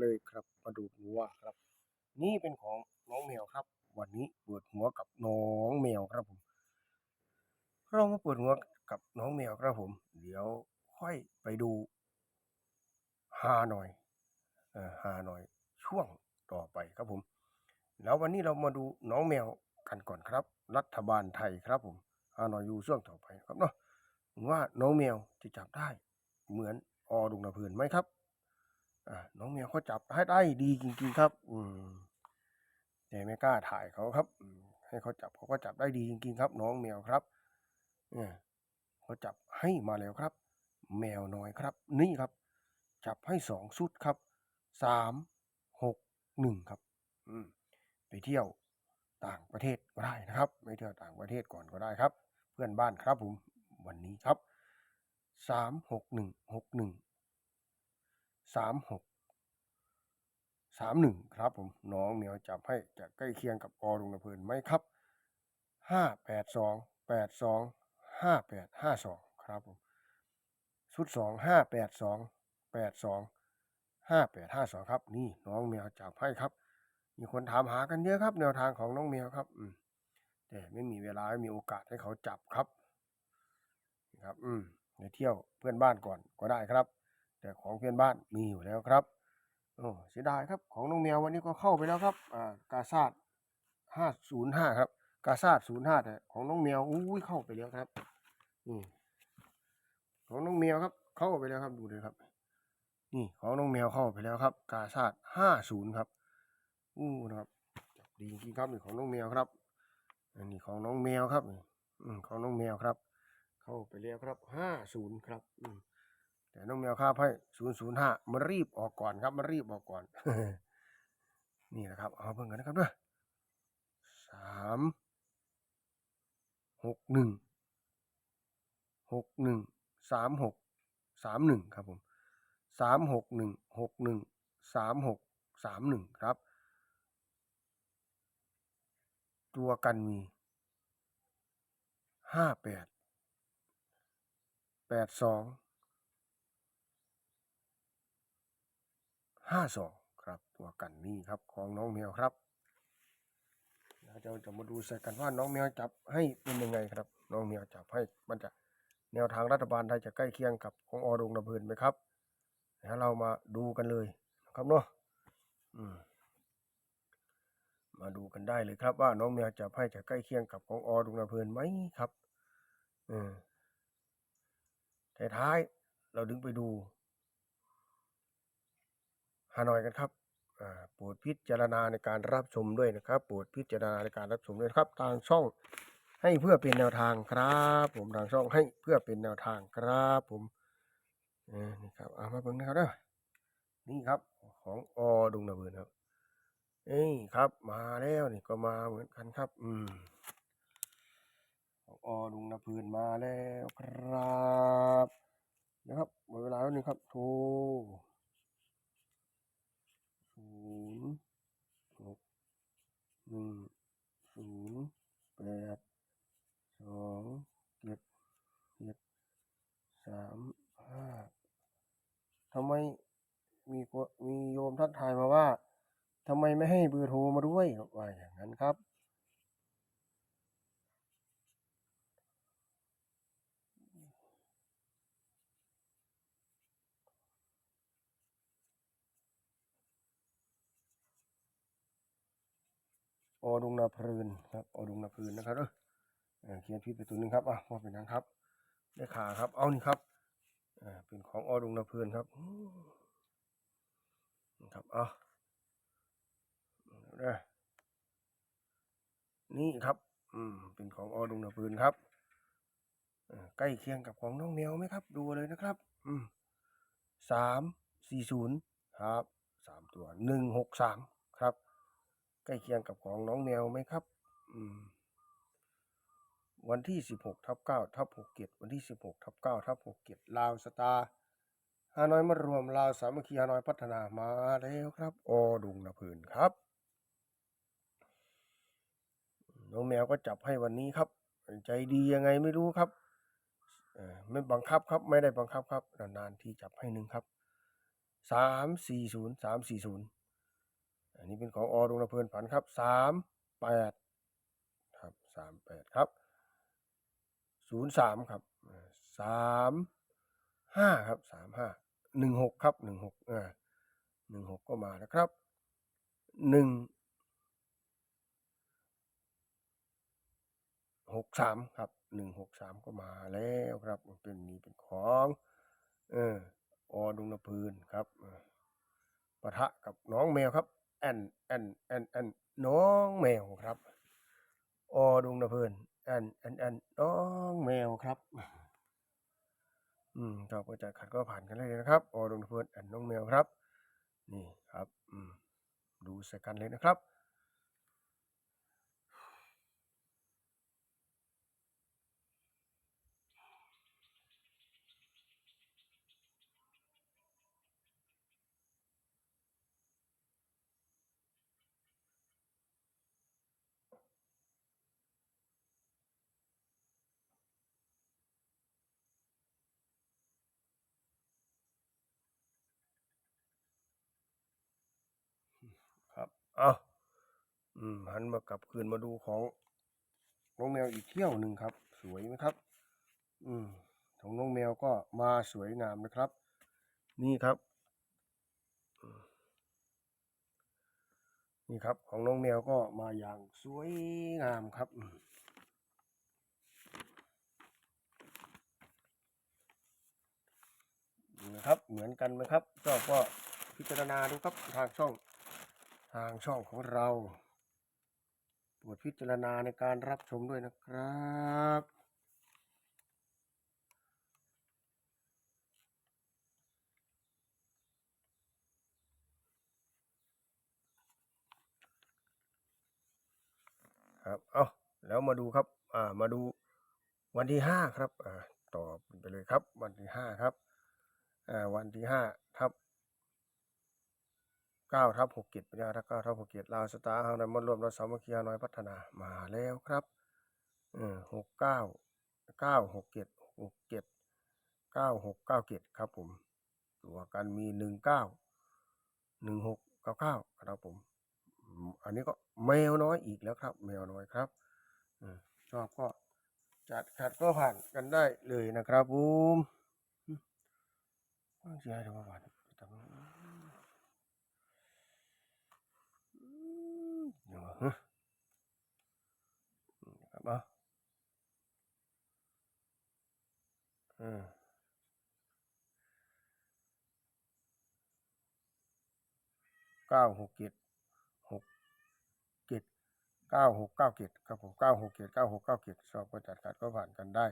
เลยครับมาดูหัวครับ นี่เป็นของน้องแมวครับ วันนี้เปิดหัวกับน้องแมวครับผม เรามาเปิดหัวกับน้องแมวครับผม เดี๋ยวค่อยไปดูฮาหน่อยอ่อฮาหน่อยช่วงต่อไปครับผม แล้ววันนี้เรามาดูน้องแมวกันก่อนครับ รัฐบาลไทยครับผมฮาหน่อยอยู่ช่วงต่อไปครับเนาะว่าน้องแมวจะจับได้เหมือนออดุงนาเพลินไหมครับ น้องแมวเขาจับให้ได้ดีจริงๆครับ อืมแต่ไม่กล้าถ่ายเขาครับ ให้เขาจับเขาก็จับได้ดีจริงๆครับ น้องแมวครับเนี่ยเขาจับให้มาแล้วครับ แมวน้อยครับ นี่ครับ จับให้สองชุดครับสามหกหนึ่งครับ อืมไปเที่ยวต่างประเทศก็ได้นะครับไปเที่ยวต่างประเทศก่อนก็ได้ครับ เพื่อนบ้านครับผมวันนี้ครับสามหกหนึ่งหกหนึ่ง สามหกสามหนึ่งครับผมน้องเหมียวจับให้จะใกล้เคียงกับอรุณเพลินไหมครับห้าแปดสองแปดสองห้าแปดห้าสองครับผมชุดสองห้าแปดสองแปดสองห้าแปดห้าสองครับ นี่น้องแมวจับให้ครับ มีคนถามหากันเยอะครับ แนวทางของน้องแมวครับ อืมแต่ไม่มีเวลาไม่มีโอกาสให้เขาจับครับ ครับ อืมไปเที่ยวเพื่อนบ้านก่อนก็ได้ครับ แต่ของเพื่อนบ้านมีอยู่แล้วครับโอ้เสียดายครับของน้องแมววันนี้ก็เข้าไปแล้วครับอ่ากาซาดห้าศูนย์ห้าครับกาซาดศูนย์ห้าแต่ของน้องแมวอุ้ยเข้าไปแล้วครับนี่ของน้องแมวครับ เข้าไปแล้วครับดูเลยครับ นี่ของน้องแมวเข้าไปแล้วครับ กาซาดห้าศูนย์ครับอู้นะครับดีจริงครับนี่ของน้องแมวครับ อันนี้ของน้องแมวครับอืมของน้องแมวครับ เข้าไปแล้วครับห้าศูนย์ครับอืม แต่น้องแมวคาบให้ศูนย์ศูนย์ห้ามารีบออกก่อนครับมารีบออกก่อน นี่นะครับ เอาเพิ่งกันนะครับเด้อสามหกหนึ่งหกหนึ่งสามหกสามหนึ่งครับผมสามหกหนึ่งหกหนึ่งสามหกสามหนึ่งครับ ตัวกันมีห้าแปดแปดสอง ห้าสองครับตัวกันนี่ครับของน้องแมวครับเราจะมาดูใส่กันว่าน้องแมวจับให้เป็นยังไงครับ น้องแมวจับให้มันจะแนวทางรัฐบาลไทยจะใกล้เคียงกับของอดงระเบินไหมครับเดี๋ยวเรามาดูกันเลยนะครับเนาะอืมมาดูกันได้เลยครับ ว่าน้องแมวจับให้จะใกล้เคียงกับของอดงระเบินไหมครับเออท้ายๆเราดึงไปดู ฮานอยกันครับโปรดพิจารณาในการรับชมด้วยนะครับโปรดพิจารณาในการรับชมด้วยครับทางช่องให้เพื่อเป็นแนวทางครับ ผมทางช่องให้เพื่อเป็นแนวทางครับผมเนี่ครับเอามาเบิ่งนะครับเด้อนี่ครับของอดุงนาเบินครับเอ้ยครับมาแล้วนี่ก็มาเหมือนกันครับ อืมของอดุงนาพืนมาแล้วครับนะครับหมดเวลาแล้วนี่ครับโทร ศูนย์หกหนึ่งศูนย์แปดสองเจ็ดเจ็ดสามห้าทำไมมีคนมีโยมทักทายมาว่า ทำไมไม่ให้เบอร์โทรมาด้วยว่าอย่างนั้นครับ ออดุงนาเพลินครับ ออดุงนาเพลินนะครับเออเขียนผิดไปตัวหนึงครับอะพอเป็นนั้นครับ ได้ขาครับ เอานี่ครับอ่าเป็นของออดุงนาเพลินครับนะครับเอา เด้อนี่ครับ อืม เป็นของออดุงนาเพลินครับอใกล้เคียงกับของน้องแมวไหมครับ ดูเลยนะครับ อืมสามสี่ศูนย์ครับสามตัวหนึ่งหกสามครับ ใกล้เคียงกับของน้องแมวไหมครับ อืม วันที่16ทับ9ทับหกเก็ดวันที่16ทับ9ทับ67ลาวสตาร์ฮานอยมารวมลาวสามัคคีฮานอยพัฒนามาแล้วครับอดุงนะพื้นครับ น้องแมวก็จับให้วันนี้ครับ ใจดียังไงไม่รู้ครับไม่บังคับครับไม่ได้บังคับครับนานๆที่จับให้หนึ่งครับสามสี่ศูนย์สามสี่ศูนย์อันนี้เป็นของอดวงระเพลินฝันครับสามแปดครับสามแปดครับศูนย์สามครับสามห้าครับสามห้าหนึ่งหกครับหนึ่งหกอ่าหนึ่งหกก็มานะครับหนึ่ง หกสามครับหนึ่งหกสามก็มาแล้วครับเป็นนี่เป็นของ เอออดวงระเพลินครับปะทะกับน้องแมวครับ แอนแอนแอนแอนน้องแมวครับ อดวงระเพลินแอนแอนแอนน้องแมวครับ อืมก็ก็จะขัดก็ผ่านกันเลยนะครับ อดวงระเพลินแอนน้องแมวครับ นี่ครับ อืมดูสกันเลยนะครับ เอาอืมหันมากลับคืนมาดูของน้องแมวอีกเที่ยวหนึ่งครับ สวยไหมครับ อืมของน้องแมวก็มาสวยงามนะครับ นี่ครับ นี่ครับ ของน้องแมวก็มาอย่างสวยงามครับอืมนี่นะครับ เหมือนกันไหมครับชอบก็พิจารณาดูครับทางช่อง ทางช่องของเราโปรดพิจารณาในการรับชมด้วยนะครับครับเอาแล้วมาดูครับ อ่า มาดูวันที่ห้าครับ อ่า ต่อไปเลยครับ วันที่ห้าครับ อ่า วันที่ห้าทับ เก้าทับหกเจ็ดปัญญาทับเก้าทับหกเจ็ดลาวสตาร์ฮางนำมารวมเราสามัคคีฮานอยพัฒนามาแล้วครับเออหกเก้าเก้าหกเจ็ดหกเจ็ดเก้าหกเก้าเจ็ดครับผม ตัวกันมีหนึ่งเก้าหนึ่งหกเก้าเก้าครับผม อันนี้ก็แมวน้อยอีกแล้วครับ แมวน้อยครับอชอบก็จัดขัดก็ผ่านกันได้เลยนะครับผมอืมว่างเสียดี๋ยวมาผ่านแต่ว่าอืมเดี๋ยวฮะอืม ครับเอะอืมเก้าหกเจ็ดหกเจ็ดเก้าหกเก้าเจ็ดครับผมเก้าหกเจ็ดเก้าหกเก้าเจ็ดชอบก็จัดขัดก็ผ่านกันได้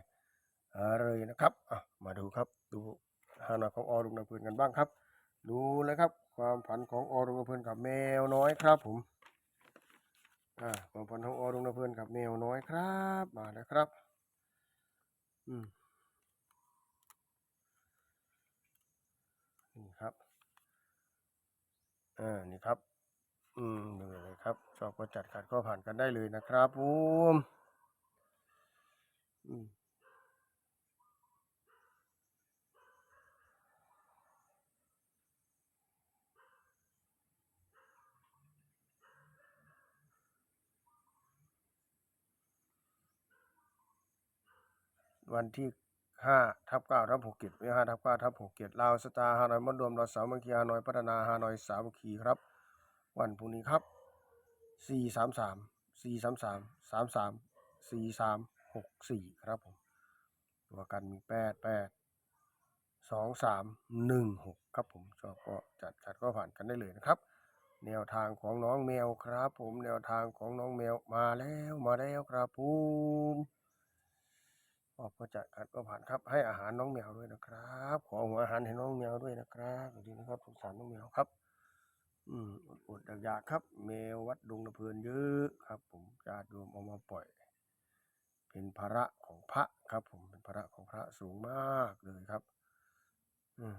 อ่าเลยนะครับอะมาดูครับ ดูฮานอยของออรุงนำเพลินกันบ้างครับ ดูเลยครับ ความฝันของออรุงนำเพลินกับแมวน้อยครับผม อ่า ความฝันของออรุงนำเพลินกับแมวน้อยครับ มาแล้วครับ อืม นี่ครับ อ่านี่ครับ อืมดูเลยครับชอบก็จัดขัดก็ผ่านกันได้เลยนะครับผมอืมวันที่ ห้าทับเก้าทับหกเจ็ดไม่ห้าทับเก้าทับหกเจ็ดลาวสตาร์ฮานอยมารวมเราสามัคคีฮานอยพัฒนาฮานอยสามัคคีครับ วันพรุ่งนี้ครับสี่สามสามสี่สามสามสามสามสี่สามหกสี่ครับผมตัวกันมีแปดแปดสองสามหนึ่งหกครับผมชอบก็จัดจัดก็ผ่านกันได้เลยนะครับ แนวทางของน้องแมวครับ ผมแนวทางของน้องแมวมาแล้วมาแล้วครับผม ออกก็จัดกัดก็ผ่านครับ ให้อาหารน้องแมวด้วยนะครับ ขอหัวอาหารให้น้องแมวด้วยนะครับสวัสดีนะครับสงสารน้องแมวครับ อืมอดๆอยากๆครับ แมววัดดงตะเพลินเยอะครับ ผมญาติโยมเอามาปล่อย เป็นภาระของพระครับ ผมเป็นภาระของพระสูงมากเลยครับ อืม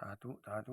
สาธุสาธุ